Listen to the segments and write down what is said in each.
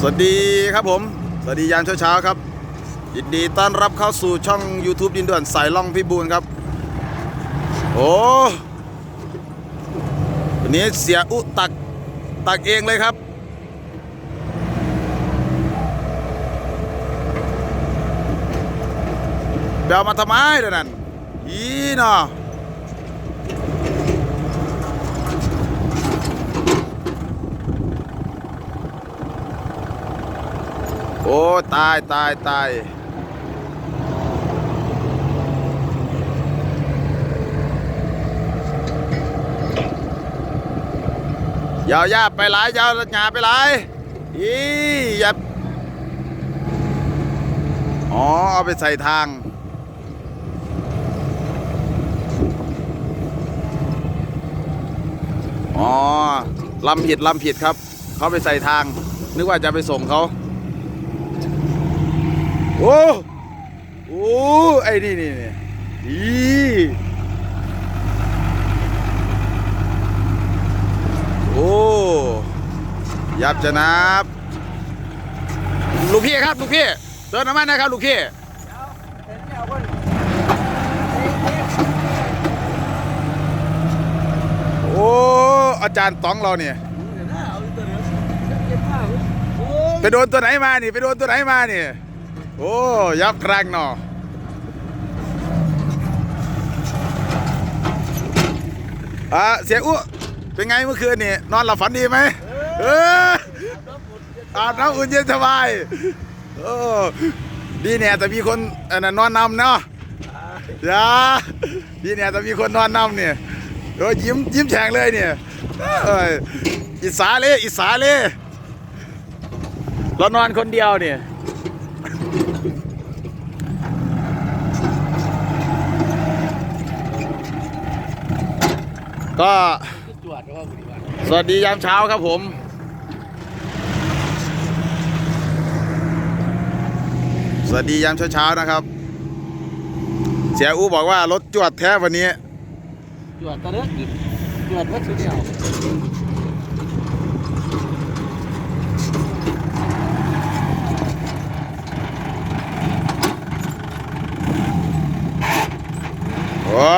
สวัสดีครับผม สวัสดียามเช้าๆครับ ยินดีต้อนรับเข้าสู่ช่อง YouTube ดินด่วนสายล่องพิบูลครับ โอ้วันนี้เสียอุตักตักเองเลยครับเบลมาทำไมเดี๋ยวนั้น อีเนาะ โอ้ตายตายตายยาวยาไปหลายยาวหยาไปหลายอีอย่าอ๋อเอาไปใส่ทางอ๋อลำผิดลำผิดครับ เขาไปใส่ทาง นึกว่าจะไปส่งเขา โอ้โอ้ไอ้นี่นี่นี่อีโอ้ยับจะนับ ลูกพี่ครับ ลูกพี่เติมน้ำมันนะครับ ลูกพี่โอ้อาจารย์ต๋องเราเนี่ยไปโดนตัวไหนมานี่ไปโดนตัวไหนมานี่ โอ้ยับแรงเนาะอะเสียอ้วเป็นไงเมื่อคืนนี่นอนหลับฝันดีไหมเอออาบน้ำอุ่นเย็นสบายโอ้ดีเนี่ยแต่มีคนอันนั้นนอนนำเนาะอย่าดีเนี่ยแต่มีคนนอนนำเนี่ยโอ้ยิ้มยิ้มแฉ่งเลยเนี่ยเอ้ยอิสาเลยอิสาเลยเรานอนคนเดียวเนี่ย ก็สวัสดียามเช้าครับผม สวัสดียามเช้าๆนะครับ เสียอูบอกว่ารถจวดแท้วันนี้ จวดตะเลิกจวดวัตถุเดียว โอ้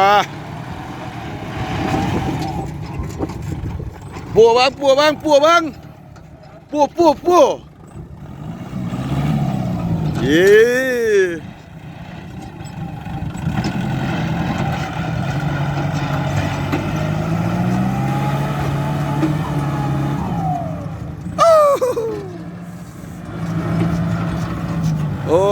ปัวบ้างปัวบ้างปัวบ้างปัวปัวปัวเย้โอ้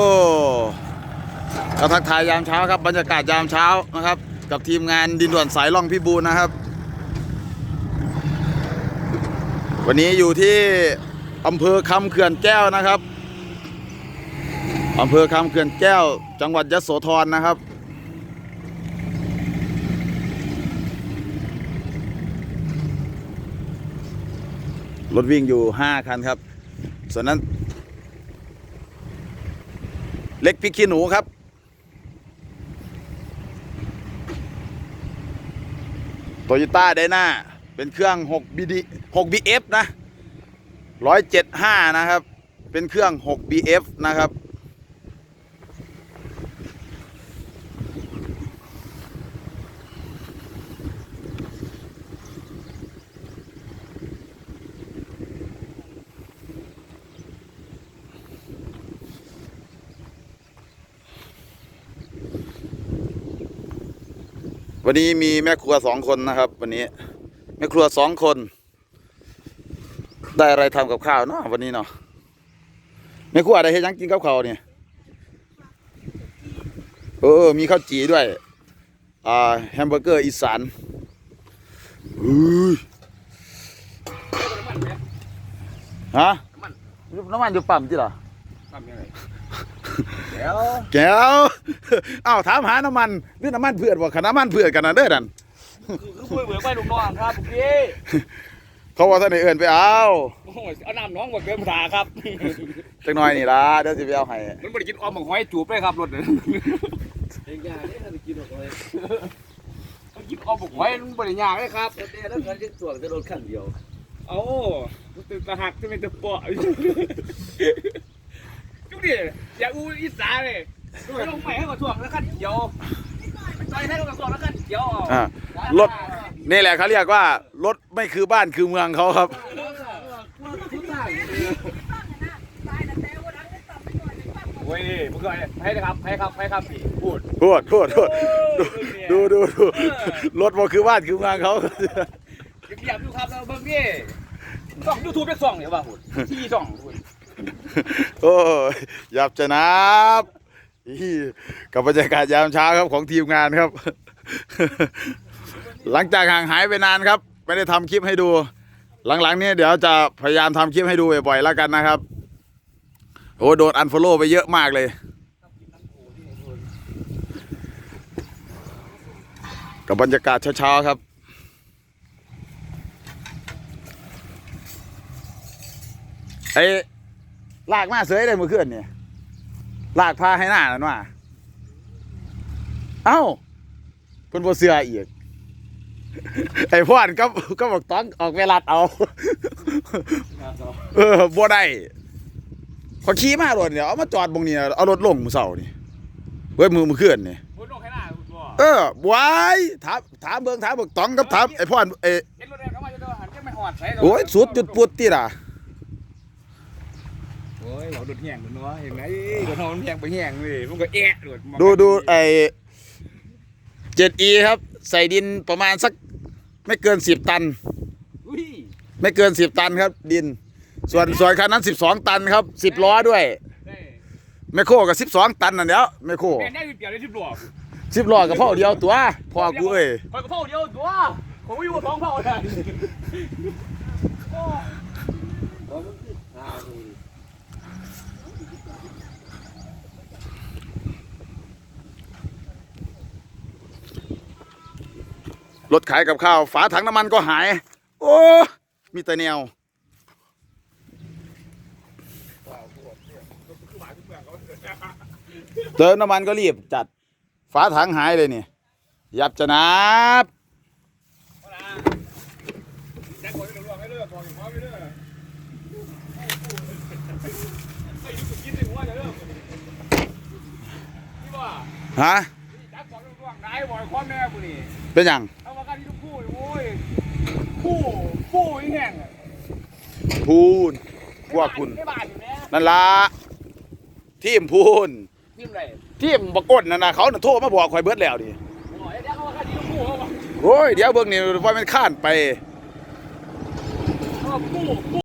ก็ทักทายยามเช้าครับบรรยากาศยามเช้านะครับ กับทีมงานดินด่วนสายล่องพิบูลนะครับ วันนี้อยู่ที่อำเภอคำเขื่อนแก้วนะครับอำเภอคำเขื่อนแก้ว จังหวัดยโสธรนะครับ รถวิ่งอยู่ 5 คันครับ ส่วนนั้น เล็กพิกขี้หนูครับโตโยต้าไดนา เป็นเครื่อง6 BD 6 BF นะ175 นะครับ เป็นเครื่อง 6 BF นะครับ วันนี้มีแม่ครัวสองคนนะครับ วันนี้ แม่ครัวสองคน ได้อะไรทำกับข้าวเนาะวันนี้เนาะแม่ครัวได้เฮ็ดหยังกินกับข้าวเนี่ยเออ มีข้าวจีด้วย อ่า แฮมเบอร์เกอร์อีสานอุ้ยฮะน้ำมันอยู่ปั๊มจีเหรอทำยังไงเดี๋ยวแก้วอ้าวถามหาน้ำมันหรือน้ำมันเพื่อนบอกขนาดน้ำมันเพื่อนกันนะเด้อดัน คือคุยเบื่อไปลูกน้องครับพี่เขาว่าท่านไอเอินไปเอาโอ้ยเอาน้ำน้องมาเกินภาครับจักหน่อยนี่ล่ะเดี๋ยวสิไปเอาให้มันไม่ได้กินออมบังหอยจูบเลยครับรถเนี่ยเองยาเนี่ยถ้าจะกินออกเลยมันกินออมบังหอยมันไม่ได้ยากเลยครับแต่แล้วการจะตรวจจะโดนขั้นเดียวเอาตึกตะหักจะเป็นตะเปาะทุกทีอย่าอู้อีสานเลยลงใหม่ให้กว่าถ่วงแล้วกันเดี๋ยว อ่ารถนี่แหละเขาเรียกว่ารถไม่คือบ้านคือเมืองเขาครับ โอ้ยมึงเคยให้นะครับให้ครับให้ครับพูดพูดพูดพูดดูดูดูรถบ่คือบ้านคือเมืองเขาเบียบดูครับแล้วเบิ่งนี่ส่องยูทูบเป็นส่องเดี๋ยวว่าพูดที่ส่องพูดโอ้ยยับจะนับอี กับบรรยากาศยามเช้าครับของทีมงานครับ หลังจากห่างหายไปนานครับ ไม่ได้ทำคลิปให้ดู หลังๆนี้เดี๋ยวจะพยายามทำคลิปให้ดูบ่อยๆแล้วกันนะครับโอ้โดนอันฟอลโล่ไปเยอะมากเลย กับบรรยากาศเช้าๆครับไอ้ลากมาเสยได้เมื่อคืนเนี่ย ลากพาให้หน้านั่นว่าเอ้าเพิ่นบ่เสืออีกไอ้พ่อนก็ก็บอกต้องออกเวลาเอา เออบ่ได้ขอขี่มารถเนี่ยเอามาจอดบงนี้เอารถลงมื้อเช้านี่เว้ยมือมื้อคืนนี่พูดลงให้หน้าพูดบ่เออไว้ถามถามเบิ่งถามบอกต้องกับถามไอ้พ่อนเอ้เห็นรถแดงเข้ามาจะโดนหันจะไม่หอดใส่โอ้ยสุดจุดปุดติล่ะโอ้ยเราโดนแห้งกันเนาะเห็นไหมโดนทองมันแห้งไปแห้งเลยมันก็แอะโดดดูดูไอ้เจ็ดอีครับ ใส่ดินประมาณสักไม่เกินสิบตัน อุ้ยไม่เกินสิบตันครับ ดิน ส่วนส่วนคันนั้นสิบสองตันครับสิบล้อด้วยได้แมคโครกับสิบสองตันนั่นเดียวแมคโครแม่ได้เปลี่ยนได้สิบหลอกสิบล้อกับพ่อเดียวตัวพ่อกูเอ้ยคอยกับพ่อเดียวตัวผมอยู่กับสองพ่อเลย รถขายกับข้าว ฝาถังน้ำมันก็หาย โอ้ มีแต่แนวเติมน้ำมันก็รีบจัด ฝาถังหายเลยเนี่ยยับจะนับ ฮะเป็นยังผู้คู่ยคู่คู่งพูนพวกคุณนั่นล่ะทีมพูนยิ้มไรทีมบกดนั่นน่ะเขาน่ะโทรมาบอกข่อยเบิดแล้วดิโอ้ยเดี๋ยวเอามากันที่ว่าบิ้ยเดี๋งนี่ว่มันข้านไปคู่